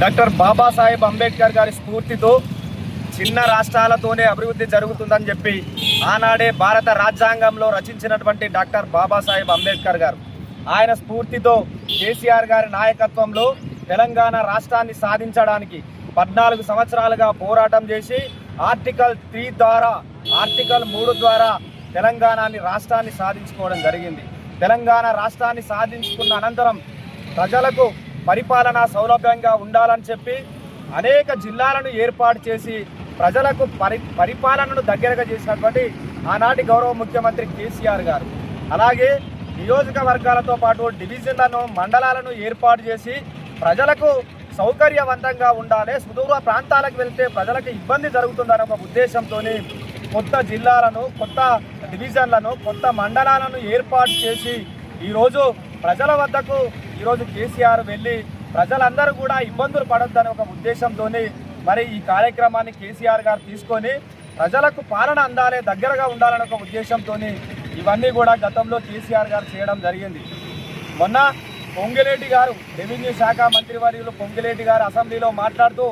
Doctor Babasaheb Ambedkar గారి స్ఫూర్తితో చిన్న రాష్ట్రాలతోనే అభివృద్ధి జరుగుతుందని చెప్పి ఆనాడే భారత రాజ్యాంగంలో రచించినటువంటి డాక్టర్ బాబాసాహెబ్ అంబేద్కర్ గారు. ఆయన స్ఫూర్తితో కేసీఆర్ గారి నాయకత్వంలో తెలంగాణ రాష్ట్రాన్ని సాధించడానికి పద్నాలుగు సంవత్సరాలుగా పోరాటం చేసి ఆర్టికల్ త్రీ ద్వారా ఆర్టికల్ మూడు ద్వారా తెలంగాణని రాష్ట్రాన్ని సాధించుకోవడం జరిగింది. తెలంగాణ రాష్ట్రాన్ని సాధించుకున్న అనంతరం ప్రజలకు పరిపాలన సౌలభ్యంగా ఉండాలని చెప్పి అనేక జిల్లాలను ఏర్పాటు చేసి ప్రజలకు పరి పరిపాలనను దగ్గరగా చేసినటువంటి ఆనాటి గౌరవ ముఖ్యమంత్రి కేసీఆర్ గారు. అలాగే నియోజకవర్గాలతో పాటు డివిజన్లను మండలాలను ఏర్పాటు చేసి ప్రజలకు సౌకర్యవంతంగా ఉండాలి. సుదూర ప్రాంతాలకు వెళ్తే ప్రజలకు ఇబ్బంది జరుగుతుందనే ఒక ఉద్దేశంతో కొత్త జిల్లాలను కొత్త డివిజన్లను కొత్త మండలాలను ఏర్పాటు చేసి ఈరోజు ప్రజల వద్దకు ఈరోజు కేసీఆర్ వెళ్ళి ప్రజలందరూ కూడా ఇబ్బందులు పడొద్దనే ఒక ఉద్దేశంతో మరి ఈ కార్యక్రమాన్ని కేసీఆర్ గారు తీసుకొని ప్రజలకు పాలన అందాలే దగ్గరగా ఉండాలనే ఒక ఉద్దేశంతో ఇవన్నీ కూడా గతంలో కేసీఆర్ గారు చేయడం జరిగింది. మొన్న పొంగిలేటి గారు రెవెన్యూ శాఖ మంత్రివర్యులు పొంగిలేటి గారు అసెంబ్లీలో మాట్లాడుతూ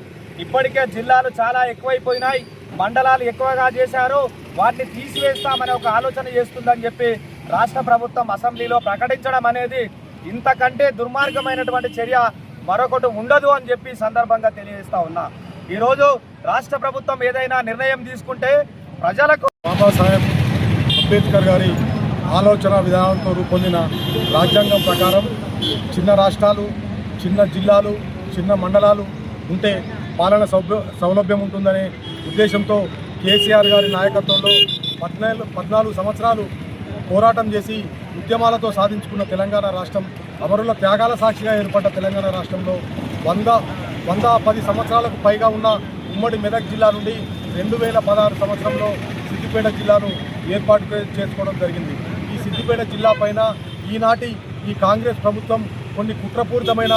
ఇప్పటికే జిల్లాలు చాలా ఎక్కువైపోయినాయి మండలాలు ఎక్కువగా చేశారు వాటిని తీసివేస్తామనే ఒక ఆలోచన చేస్తుందని చెప్పి రాష్ట్ర ప్రభుత్వం అసెంబ్లీలో ప్రకటించడం అనేది ఇంతకంటే దుర్మార్గమైనటువంటి చర్య మరొకటి ఉండదు అని చెప్పి సందర్భంగా తెలియజేస్తా ఉన్నా. ఈరోజు రాష్ట్ర ప్రభుత్వం ఏదైనా నిర్ణయం తీసుకుంటే ప్రజలకు బాబాసాహెబ్ అంబేద్కర్ గారి ఆలోచన విధానంతో రూపొందిన రాజ్యాంగం ప్రకారం చిన్న రాష్ట్రాలు చిన్న జిల్లాలు చిన్న మండలాలు ఉంటే పాలన సౌభ్య సౌలభ్యం ఉంటుందనే ఉద్దేశంతో కేసీఆర్ గారి నాయకత్వంలో పద్నాలుగు పద్నాలుగు సంవత్సరాలు పోరాటం చేసి ఉద్యమాలతో సాధించుకున్న తెలంగాణ రాష్ట్రం అమరుల త్యాగాల సాక్షిగా ఏర్పడ్డ తెలంగాణ రాష్ట్రంలో వంద వంద పది సంవత్సరాలకు పైగా ఉన్న ఉమ్మడి మెదక్ జిల్లా నుండి రెండు వేల పదహారు సంవత్సరంలో సిద్దిపేట జిల్లాను ఏర్పాటు చేసుకోవడం జరిగింది. ఈ సిద్దిపేట జిల్లా పైన ఈనాటి ఈ కాంగ్రెస్ ప్రభుత్వం కొన్ని కుట్రపూరితమైన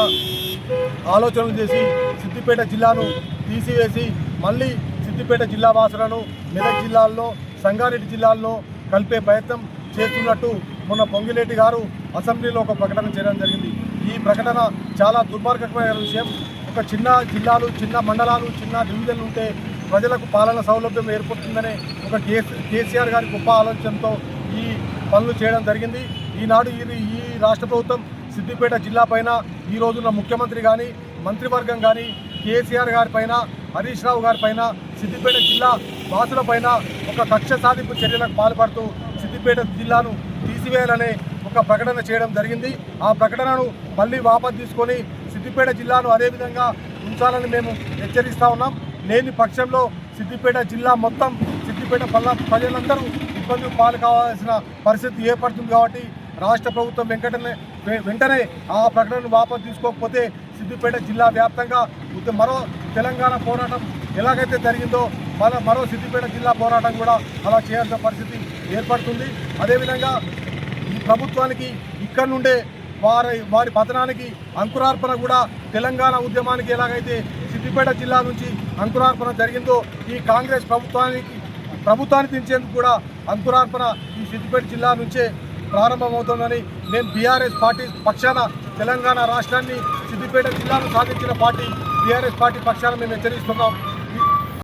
ఆలోచనలు చేసి సిద్దిపేట జిల్లాను తీసివేసి మళ్ళీ సిద్దిపేట జిల్లా వాసులను మెదక్ జిల్లాల్లో సంగారెడ్డి జిల్లాల్లో కలిపే ప్రయత్నం చేస్తున్నట్టు మొన్న పొంగిలేటి గారు అసెంబ్లీలో ఒక ప్రకటన చేయడం జరిగింది. ఈ ప్రకటన చాలా దుర్మార్గమైన విషయం. ఒక చిన్న జిల్లాలు చిన్న మండలాలు చిన్న డివిజన్లు ఉంటే ప్రజలకు పాలన సౌలభ్యం ఏర్పడుతుందనే ఒక కేసీఆర్ గారి గొప్ప ఆలోచనతో ఈ పనులు చేయడం జరిగింది. ఈనాడు ఈ ఈ రాష్ట్ర ప్రభుత్వం సిద్దిపేట జిల్లా పైన ఈ రోజున ముఖ్యమంత్రి కానీ మంత్రివర్గం కానీ కేసీఆర్ గారి పైన హరీష్ రావు గారి పైన సిద్దిపేట జిల్లా వాసుల పైన ఒక కక్ష సాధింపు చర్యలకు పాల్పడుతూ సిద్దిపేట జిల్లాను తీసివేయాలనే ఒక ప్రకటన చేయడం జరిగింది. ఆ ప్రకటనను మళ్ళీ వాపసు తీసుకొని సిద్దిపేట జిల్లాను అదేవిధంగా ఉంచాలని మేము హెచ్చరిస్తూ ఉన్నాం. లేని పక్షంలో సిద్దిపేట జిల్లా మొత్తం సిద్దిపేట ప్రజలందరూ ఇబ్బందులు పాలు కావాల్సిన పరిస్థితి ఏర్పడుతుంది కాబట్టి రాష్ట్ర ప్రభుత్వం వెంకటనే వెంటనే ఆ ప్రకటనను వాపసు తీసుకోకపోతే సిద్దిపేట జిల్లా వ్యాప్తంగా మరో తెలంగాణ పోరాటం ఎలాగైతే జరిగిందో మరో మరో సిద్దిపేట జిల్లా పోరాటం కూడా అలా చేయాల్సిన పరిస్థితి ఏర్పడుతుంది. అదేవిధంగా ఈ ప్రభుత్వానికి ఇక్కడ నుండే వారి వారి పతనానికి అంకురార్పణ కూడా తెలంగాణ ఉద్యమానికి ఎలాగైతే సిద్దిపేట జిల్లా నుంచి అంకురార్పణ జరిగిందో ఈ కాంగ్రెస్ ప్రభుత్వానికి ప్రభుత్వాన్ని దించేందుకు కూడా అంకురార్పణ ఈ సిద్దిపేట జిల్లా నుంచే ప్రారంభమవుతోందని నేను బీఆర్ఎస్ పార్టీ పక్షాన తెలంగాణ రాష్ట్రాన్ని సిద్దిపేట జిల్లాను సాధించిన పార్టీ బీఆర్ఎస్ పార్టీ పక్షాన మేము హెచ్చరిస్తున్నాం.